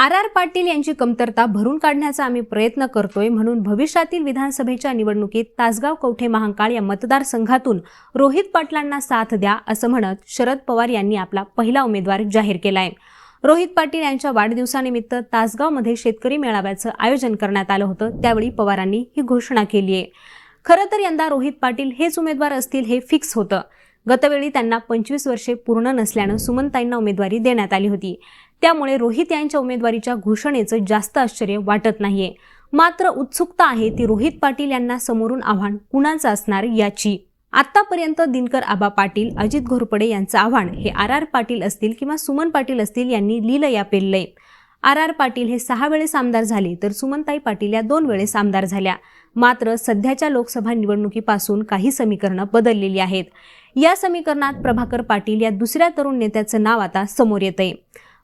R R Patil यांची कमतरता भरून काढण्याचा आम्ही प्रयत्न करतोय म्हणून भविष्यातील विधानसभेच्या निवडणुकीत तासगाव कवठे महांकाळ या मतदारसंघातून रोहित पाटलांना साथ द्या असं म्हणत शरद पवार यांनी आपला पहिला उमेदवार जाहीर केलाय. रोहित पाटील यांच्या वाढदिवसानिमित्त तासगावमध्ये शेतकरी मेळाव्याचं आयोजन करण्यात आलं होतं त्यावेळी पवारांनी ही घोषणा केली आहे खरं तर यंदा रोहित पाटील हेच उमेदवार असतील हे फिक्स होतं. गतवेळी त्यांना पंचवीस वर्षे पूर्ण नसल्यानं सुमनताईंना उमेदवारी देण्यात आली होती. त्यामुळे रोहित यांच्या उमेदवारीच्या घोषणेचं जास्त आश्चर्य वाटत नाहीये. मात्र उत्सुकता आहे ती रोहित पाटील यांना समोरून आव्हान कुणाचं असणार याची. आतापर्यंत दिनकर आबा पाटील अजित घोरपडे यांचं आव्हान हे आर आर पाटील असतील किंवा सुमन पाटील असतील यांनी लिहिलं या पेललंय आर आर पाटील हे सहा वेळेस आमदार झाले तर सुमनताई पाटील या दोन वेळेस आमदार झाल्या. मात्र सध्याच्या लोकसभा निवडणुकीपासून काही समीकरणं बदललेली आहेत. या समीकरणात प्रभाकर पाटील या दुसऱ्या तरुण नेत्याचं नाव आता समोर येतंय.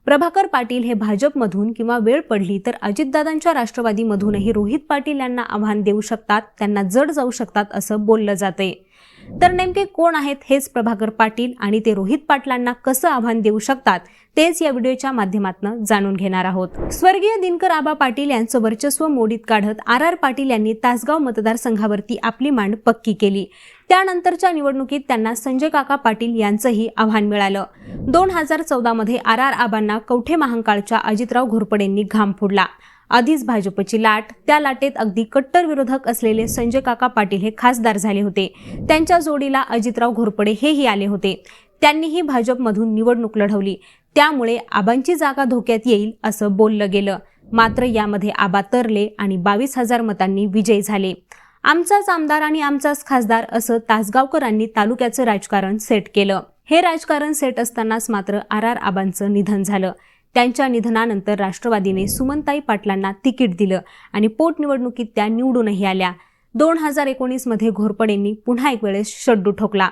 प्रभाकर पाटील हे भाजपमधून किंवा वेळ पडली तर अजितदादांच्या राष्ट्रवादीमधूनही रोहित पाटील यांना आव्हान देऊ शकतात त्यांना जड जाऊ शकतात असं बोललं जातंय. तर नेमके कोण आहेत हेच प्रभाकर पाटील आणि ते रोहित पाटलांना कसं आव्हान देऊ शकतात तेच या व्हिडिओच्या माध्यमातून जाणून घेणार आहोत. स्वर्गीय दिनकर आबा पाटील यांचं वर्चस्व मोडीत काढत आर आर पाटील यांनी तासगाव मतदारसंघावरती आपली मांड पक्की केली. त्यानंतरच्या निवडणुकीत त्यांना संजय काका पाटील यांचंही आव्हान मिळालं. दोन हजार चौदामध्ये आर आर आबांना कवठे महांकाळच्या अजितराव घोरपडेंनी घाम फोडला. आधीच भाजपची लाट त्या लाटेत अगदी कट्टर विरोधक असलेले संजय काका पाटील हे खासदार झाले होते. त्यांच्या जोडीला अजितराव घोरपडे हेही आले होते. त्यांनीही भाजपमधून निवडणूक लढवली. त्यामुळे आबांची जागा धोक्यात येईल असं बोललं गेलं. मात्र यामध्ये आबा तरले आणि बावीस हजार मतांनी विजयी झाले. आमचाच आमदार आणि आमचाच खासदार असं तासगावकरांनी तालुक्याचं राजकारण सेट केलं. हे राजकारण सेट असतानाच मात्र आर आर आबांचं निधन झालं. त्यांच्या निधनानंतर राष्ट्रवादीने सुमनताई पाटलांना तिकीट दिलं आणि पोटनिवडणुकीत त्या निवडूनही आल्या. दोन हजार एकोणीसमध्ये घोरपडेंनी पुन्हा एक वेळेस शड्डू ठोकला.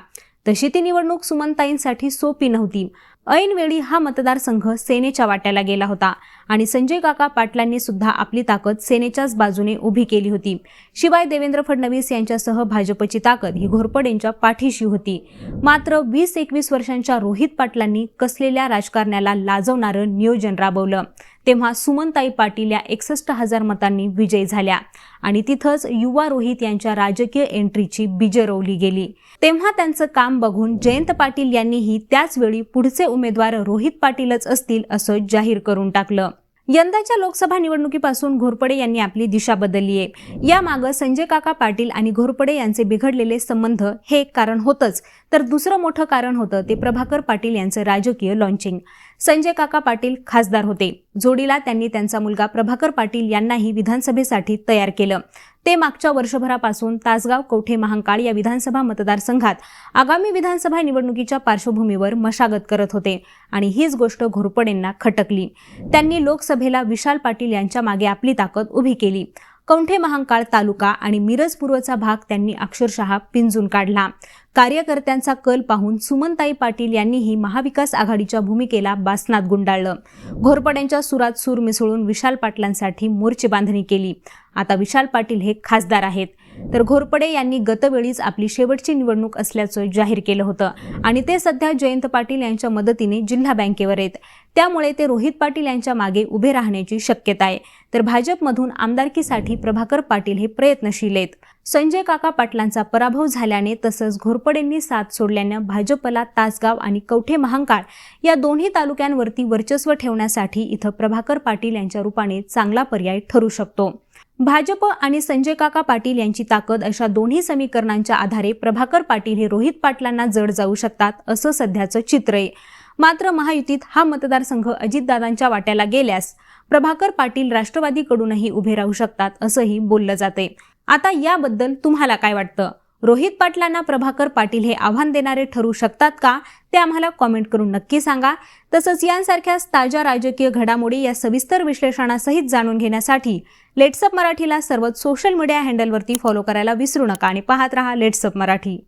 तशी ती निवडणूक सुमनताईंसाठी सोपी नव्हती. ऐनवेळी हा मतदारसंघ सेनेच्या वाट्याला गेला होता आणि संजय काका पाटलांनी सुद्धा आपली ताकद सेनेच्याच बाजूने उभी केली होती. शिवाय देवेंद्र फडणवीस यांच्यासह भाजपची ताकद ही घोरपडेंच्या पाठीशी होती. मात्र वीस एकवीस वर्षांच्या रोहित पाटलांनी कसलेल्या राजकारण्याला लाजवणारं नियोजन राबवलं. तेव्हा सुमनताई पाटील या एकसष्ट हजार मतांनी विजयी झाल्या आणि तिथंच युवा रोहित यांच्या राजकीय एंट्रीची बीजं रोवली गेली. तेव्हा त्यांचं काम बघून जयंत पाटील यांनीही त्याच वेळी पुढचे उमेदवार रोहित पाटीलच असतील असं जाहीर करून टाकलं. यंदाच्या लोकसभा निवडणुकीपासून घोरपडे यांनी आपली दिशा बदलली आहे. यामागं संजय काका पाटील आणि घोरपडे यांचे बिघडलेले संबंध हे एक कारण होतंच. तर दुसरं मोठं कारण होतं ते प्रभाकर पाटील यांचं राजकीय लॉन्चिंग संजय काका पाटील खासदार होते. जोडीला त्यांनी त्यांचा मुलगा प्रभाकर पाटील यांनाही विधानसभेसाठी तयार केलं. ते मागच्या वर्षभरापासून तासगाव कवठे महांकाळ या विधानसभा मतदारसंघात आगामी विधानसभा निवडणुकीच्या पार्श्वभूमीवर मशागत करत होते आणि हीच गोष्ट घोरपडेंना खटकली. त्यांनी लोकसभेला विशाल पाटील यांच्या मागे आपली ताकद उभी केली. कवठे महांकाळ तालुका आणि मिरज पूर्वचा भाग त्यांनी अक्षरशः पिंजून काढला. कार्यकर्त्यांचा कल पाहून सुमनताई पाटील यांनीही महाविकास आघाडीच्या भूमिकेला बासनात गुंडाळलं. घोरपड्यांच्या सुरात सूर मिसळून विशाल पाटलांसाठी मोर्चे बांधणी केली. आता विशाल पाटील हे खासदार आहेत. तर घोरपडे यांनी गतवेळीच आपली शेवटची निवडणूक असल्याचं जाहीर केलं होतं. आणि ते सध्या जयंत पाटील यांच्या मदतीने जिल्हा बँकेवर आहेत. त्यामुळे ते रोहित पाटील यांच्या मागे उभे राहण्याची शक्यता आहे. तर भाजपमधून आमदारकीसाठी प्रभाकर पाटील हे प्रयत्नशील आहेत. संजय काका पाटलांचा पराभव झाल्याने तसंच घोरपडेंनी साथ सोडल्यानं भाजपला तासगाव आणि कवठे महांकाळ या दोन्ही तालुक्यांवरती वर्चस्व ठेवण्यासाठी इथं प्रभाकर पाटील यांच्या रूपाने चांगला पर्याय ठरू शकतो. भाजप आणि संजय काका पाटील यांची ताकद अशा दोन्ही समीकरणांच्या आधारे प्रभाकर पाटील हे रोहित पाटलांना जड जाऊ शकतात असं सध्याचं चित्र आहे. मात्र महायुतीत हा मतदारसंघ अजितदादांच्या वाट्याला गेल्यास प्रभाकर पाटील राष्ट्रवादीकडूनही उभे राहू शकतात असंही बोललं जाते आता याबद्दल तुम्हाला काय वाटतं? रोहित पाटलांना प्रभाकर पाटील हे आव्हान देणारे ठरू शकतात का? ते आम्हाला कॉमेंट करून नक्की सांगा. तसंच यांसारख्याच ताज्या राजकीय घडामोडी या सविस्तर विश्लेषणासहित जाणून घेण्यासाठी लेट्सअप मराठीला सर्वच सोशल मीडिया हँडलवरती फॉलो करायला विसरू नका आणि पाहत रहा लेट्सअप मराठी.